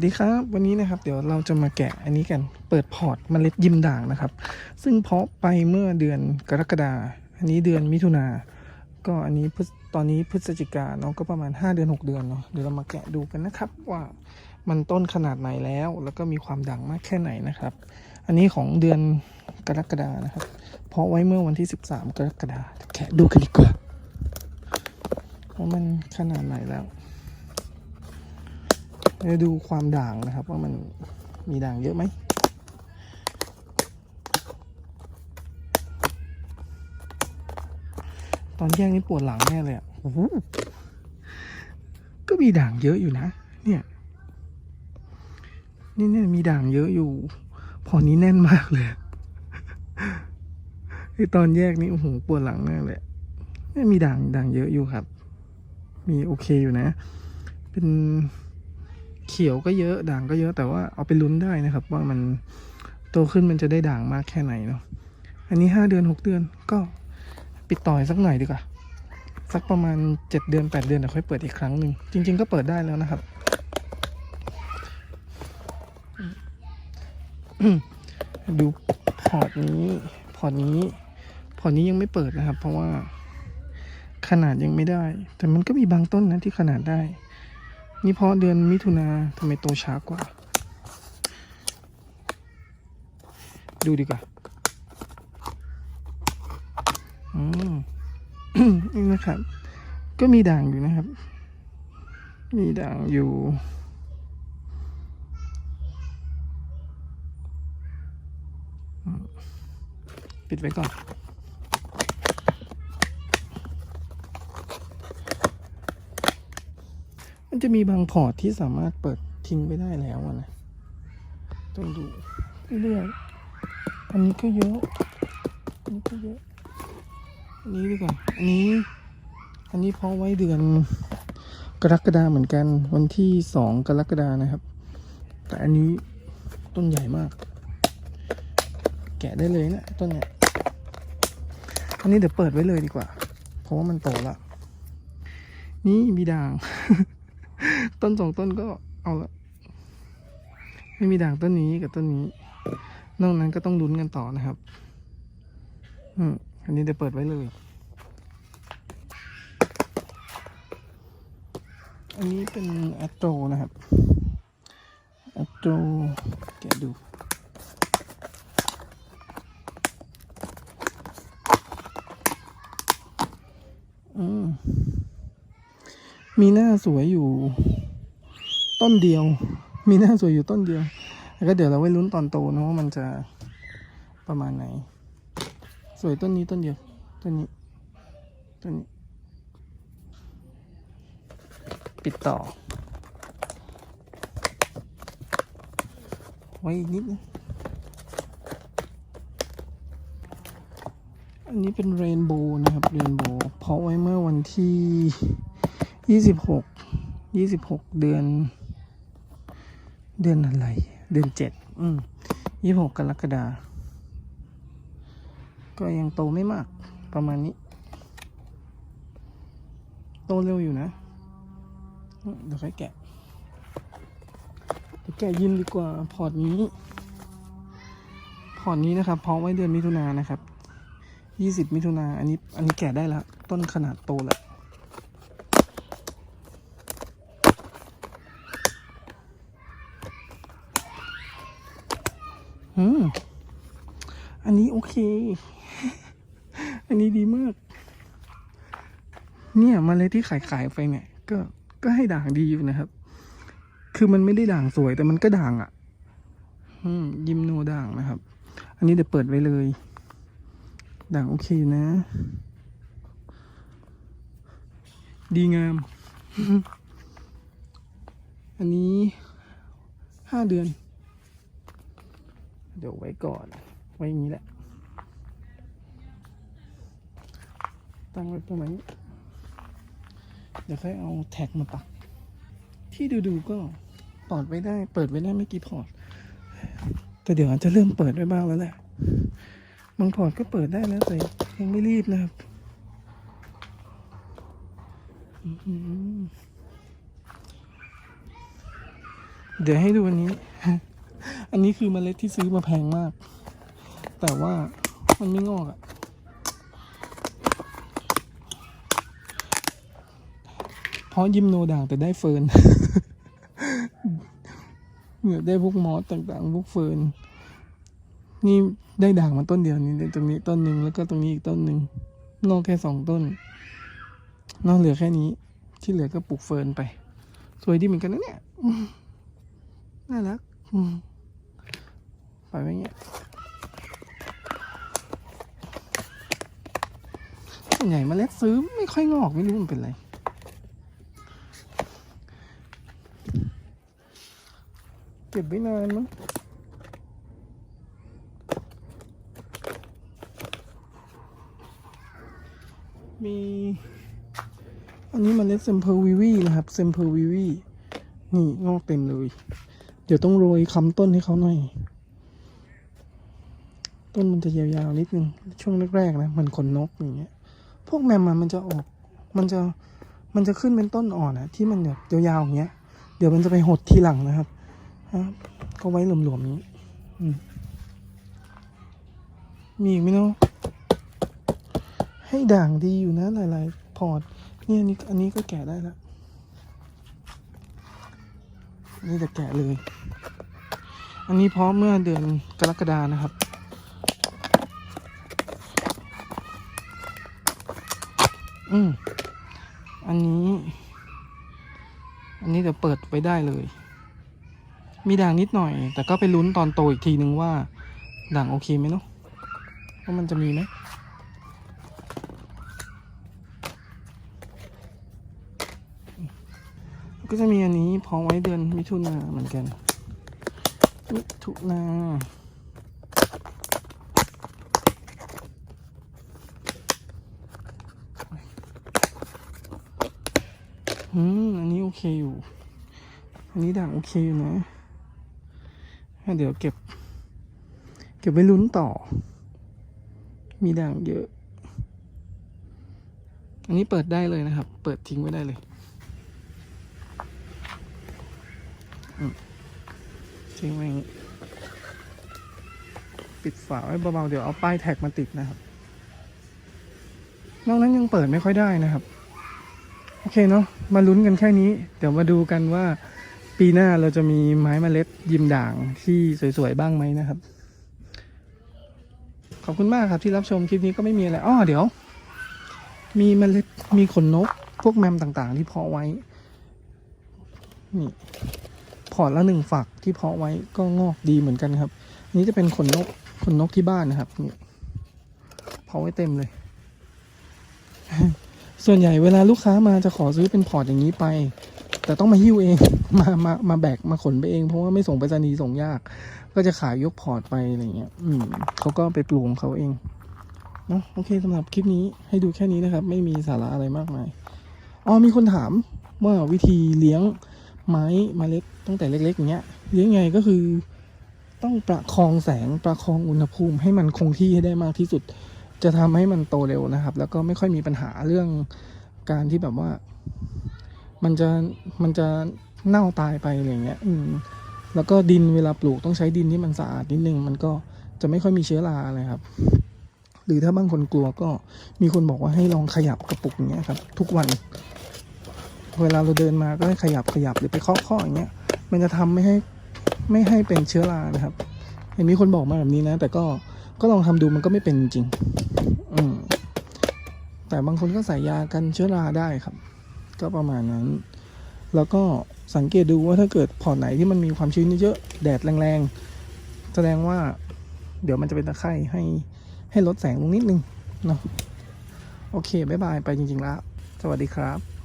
สวัสดีครับ วันนี้นะครับ เดี๋ยวเราจะมาแกะอันนี้กัน เปิดพอร์ตเมล็ดยิมด่างนะครับ ซึ่งเพาะไปเมื่อเดือนกรกฎาอันนี้เดือนมิถุนาก็อันนี้ตอนนี้พฤศจิกาเนาะก็ประมาณ 5 เดือน 6 เดือนเนาะเดี๋ยวเรามาแกะดูกันนะครับ ว่ามันต้นขนาดไหนแล้ว แล้วก็มีความด่างมากแค่ไหนนะครับ อันนี้ของเดือนกรกฎานะครับ เพาะไว้เมื่อวันที่ 13 กรกฎาแกะดูกันดีกว่าว่ามันขนาดไหนแล้ว จะดูความด่างนะครับ ว่ามันมีด่างเยอะไหมตอนแยกนี่ปวดหลังแน่เลยอะโอ้โหก็มีด่างเยอะอยู่นะ เนี่ย นี่เนี่ยมีด่างเยอะอยู่ พอนี้แน่นมากเลยไอตอนแยกนี่โอ้โหปวดหลังแน่เลยเนี่ยมีด่างด่างเยอะอยู่ครับ มีโอเคอยู่นะ เป็น เขียวก็เยอะด่างก็เยอะแต่ว่าเอาไปลุ้นได้นะครับ ว่ามันโตขึ้นมันจะได้ด่างมากแค่ไหนเนาะอันนี้ห้าเดือนหกเดือนก็ปิดต่อยสักหน่อยดีกว่าสักประมาณเจ็ดเดือนแปดเดือนเดี๋ยวค่อยเปิดอีกครั้งหนึ่งจริง ๆ ก็เปิดได้แล้วนะครับ ดูพอร์ตนี้พอร์ตนี้พอร์ตนี้ยังไม่เปิดนะครับ เพราะว่าขนาดยังไม่ได้ แต่มันก็มีบางต้นนะที่ขนาดได้ นี่เพราะเดือนมิถุนาทำไมโตช้ากว่า ดูดีกว่าอืมนี่นะครับ ก็มีด่างอยู่นะครับ มีด่างอยู่ปิดไว้ก่อน มัน จะมีบางพอร์ตที่สามารถเปิดทิ้งไปได้แล้วนะต้องดูเรื่อยอันนี้ก็เยอะ อันนี้ก็เยอะ อันนี้ดีกว่า อันนี้ อันนี้เพาะไว้เดือนกรกฎาเหมือนกัน วันที่สองกรกฎานะครับ แต่อันนี้ต้นใหญ่มาก แกะได้เลยนะต้นเนี้ยอันนี้เดี๋ยวเปิดไว้เลยดีกว่า เพราะว่ามันโตละ นี่มีด่าง ต้นสองต้นก็เอาละไม่มีด่างต้นนี้กับต้นนี้ นอกนั้นก็ต้องลุ้นกันต่อนะครับ อืมอันนี้เดี๋ยวเปิดไว้เลย อันนี้เป็นแอตโตนะครับแอตโตแกะดูอืมมีหน้าสวยอยู่ ต้นเดียว มีหน้าสวยอยู่ต้นเดียว แล้วก็เดี๋ยวเราไว้ลุ้นตอนโตนะว่ามันจะประมาณไหน สวยต้นนี้ต้นเดียว ต้นนี้ ต้นนี้ ปิดต่อ ไว้อีกนิดนึงอันนี้เป็นเรนโบว์นะครับเรนโบว์เพาะไว้เมื่อวันที่ยี่สิบหกยี่สิบหกเดือน เดือนอะไร เดือนเจ็ด อืมยี่หกกรกฎาก็ยังโตไม่มาก ประมาณนี้ โตเร็วอยู่นะ เดี๋ยวค่อยแกะเดี๋ยวแกะยิมดีกว่า พอร์ตนี้ พอร์ตนี้นะครับ เพาะไว้เดือนมิถุนายนนะครับยี่สิบมิถุนาอันนี้ อันนี้แกะได้แล้ว ต้นขนาดโตแล้ว อืม อันนี้โอเค อันนี้ดีมาก เนี่ยเมาเลยที่ขายขายไปเนี่ย ก็ ก็ให้ด่างดีอยู่นะครับ คือมันไม่ได้ด่างสวยแต่มันก็ด่างอะ่ะ อืม ยิมโนด่างนะครับ อันนี้เดี๋ยวเปิดไว้เลย ด่างโอเคนะ ดีงาม อันนี้ห้าเดือน เดี๋ยวไว้ก่อน ไว้อย่างนี้แหละ ตั้งไว้ประมาณนี้ เดี๋ยวค่อยเอาแท็กมาปัก ที่ดูๆก็ปลอดไว้ได้ เปิดไว้ได้ไม่กี่พอร์ต แต่เดี๋ยวอาจจะเริ่มเปิดไว้บ้างแล้วแหละ บางพอร์ตก็เปิดได้แล้วแต่ยังไม่รีบนะครับเดี๋ยวให้ดูอันนี้ อันนี้คือเมล็ดที่ซื้อมาแพงมาก แต่ว่ามันไม่งอกอะเพราะยิมโนด่างแต่ได้เฟิร์นเนี่ยได้พวกมอสต่างๆพวกเฟิร์นนี่ได้ด่างมาต้นเดียวนี่ตรงนี้ต้นหนึ่งแล้วก็ตรงนี้อีกต้นหนึ่งนอกแค่สองต้น นอกเหลือแค่นี้ ที่เหลือก็ปลูกเฟิร์นไป สวยดีเหมือนกันนะเนี่ยน่ารักอืม ปล่อยไว้เงี้ยส่วนใหญ่เมล็ดซื้อไม่ค่อยงอกไม่รู้มันเป็นไรเก็บไว้นานมั้งมี อันนี้มันเล็ดเซมเพอร์วิวีนะครับเซมเพอร์วิวีนี่งอกเต็มเลย เดี๋ยวต้องโรยคำต้นให้เขาหน่อย ต้นมันจะยาวๆนิดนึงช่วงแรกๆนะเหมันขนนกอย่างเงี้ย พวกแมมมันมันจะออกมันจะมันจะขึ้นเป็นต้นอ่อนอะที่มันแบบยาวๆอย่างเงี้ย เดี๋ยวมันจะไปหดทีหลังนะครับก็ไว้หลวมๆนี้มีอีกไหมเนาะให้ด่างดีอยู่นะหลายๆ พอร์ตเนี่ยอันนี้อันนี้ก็แกะได้แล้วนี่จะแกะเลย อันนี้พราะเมื่อเดือนกรกฎานะครับ อืม อันนี้ อันนี้เดี๋ยวเปิดไว้ได้เลย มีด่างนิดหน่อย แต่ก็ไปลุ้นตอนโตอีกทีนึงว่า ด่างโอเคไหมเนาะว่ามันจะมีไหมก็จะมีอันนี้พอไว้เดือนมิถุนาเหมือนกัน มิถุนา อืม อันนี้โอเคอยู่ อันนี้ด่างโอเคอยู่นะ เดี๋ยวเก็บ เก็บไว้ลุ้นต่อ มีด่างเยอะ อันนี้เปิดได้เลยนะครับ เปิดทิ้งไว้ได้เลย ทิ้งไว้ปิดฝาไว้เบาๆ เดี๋ยวเอาป้ายแท็กมาติดนะครับ นอกนั้นยังเปิดไม่ค่อยได้นะครับ โอเคเนาะมาลุ้นกันแค่นี้ เดี๋ยวมาดูกันว่าปีหน้าเราจะมีไม้เมล็ดยิมด่างที่สวยๆบ้างไหมนะครับ ขอบคุณมากครับที่รับชมคลิปนี้ก็ไม่มีอะไรอ้อเดี๋ยว มีเมล็ดมีขนนก พวกแมมต่างๆ ที่เพาะไว้นี่พอร์ตละหนึ่งฝักที่เพาะไว้ก็งอกดีเหมือนกันครับนนี้จะเป็นขนนกขนนกที่บ้านนะครับนี่เพาะไว้เต็มเลย ส่วนใหญ่เวลาลูกค้ามาจะขอซื้อเป็นพอร์ตอย่างนี้ไป แต่ต้องมาหิ้วเอง มามามาแบกมาขนไปเองเพราะว่าไม่ส่งไปรษณีย์ส่งยาก ก็จะขายยกพอร์ตไปอะไรเงี้ย อืมเขาก็ไปปลูกของเขาเองเนาะโอเคสำหรับคลิปนี้ให้ดูแค่นี้นะครับ ไม่มีสาระอะไรมากมายอ๋อมีคนถามว่าวิธีเลี้ยงไม้เมล็ดตั้งแต่เล็กๆอย่างเงี้ยเลี้ยงไงก็คือต้องประคองแสงประคองอุณหภูมิให้มันคงที่ให้ได้มากที่สุด จะทำให้มันโตเร็วนะครับ แล้วก็ไม่ค่อยมีปัญหาเรื่องการที่แบบว่า มันจะมันจะเน่าตายไปอะไรเงี้ย อืม แล้วก็ดินเวลาปลูกต้องใช้ดินที่มันสะอาดนิดนึง มันก็จะไม่ค่อยมีเชื้อราอะไรครับ หรือถ้าบางคนกลัวก็มีคนบอกว่าให้ลองขยับกระปุกอย่างเงี้ยครับ ทุกวัน เวลาเราเดินมาก็ให้ขยับขยับหรือไปเคาะเคาะอย่างเงี้ย มันจะทำไม่ให้ไม่ให้เป็นเชื้อรานะครับเห็นมีคนบอกมาแบบนี้นะ แต่ก็ ก็ลองทำดูมันก็ไม่เป็นจริง อืมแต่บางคนก็ใส่ยากันเชื้อราได้ครับ ก็ประมาณนั้น แล้วก็สังเกตดูว่าถ้าเกิดพอไหนที่มันมีความชื้นเยอะๆแดดแรงๆ แสดงว่าเดี๋ยวมันจะเป็นตะไคร่ให้ให้ลดแสงลงนิดนึงเนาะโอเค บ๊ายบาย ไปจริงๆแล้ว สวัสดีครับ